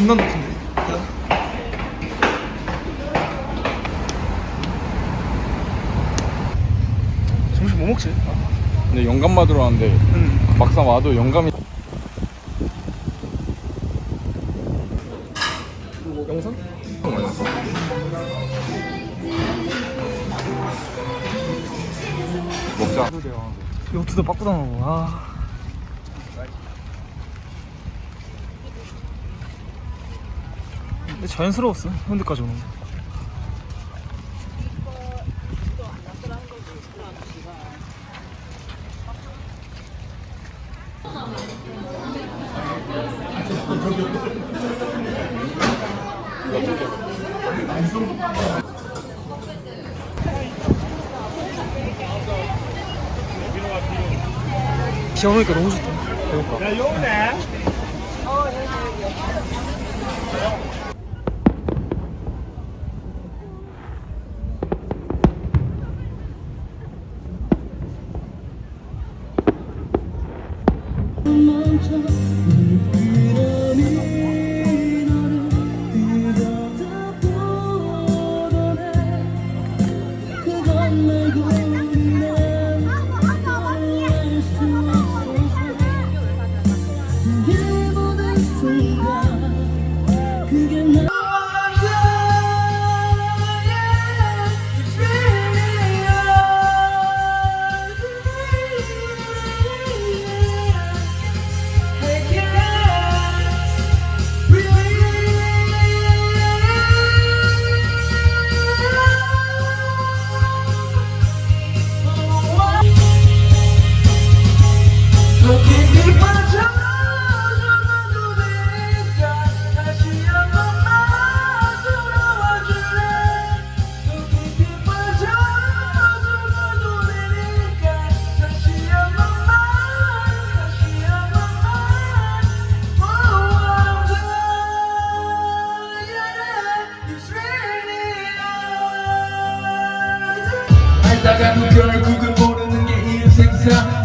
존나 높은데. 점심 뭐 먹지? 근데 영감 받으러 왔는데 응. 막상 와도 영감이 영상? 먹자 이거 두대 빠꾸 당하고. 아. 근데 자연스러웠어. 현대까지 오는 거. 비안 오니까 너무 좋다. 배고파.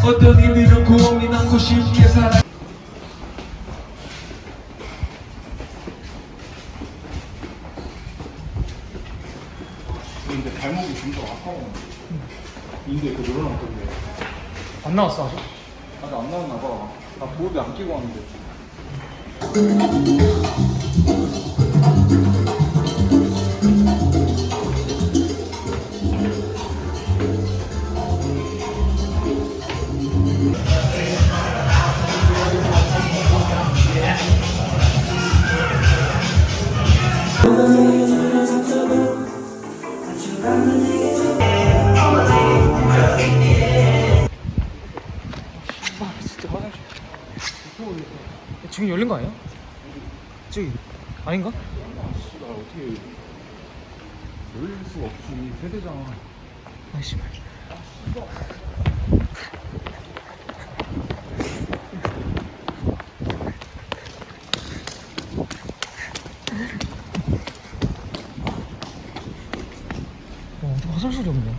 어떤 의미로 고민 않고 쉽게 살아. 근데 발목이 좀 더 아까워. 인데 그 늘어났던데? 안 나왔어 아직? 아직 안 나왔나 봐나 보호대 안 끼고 왔는데 지금 열린 거 아니야? 저기 아닌가? 씨발 어떻게 열릴 수가 없지 세대잖아 아이씨. 어, 어디 화장실이 없냐?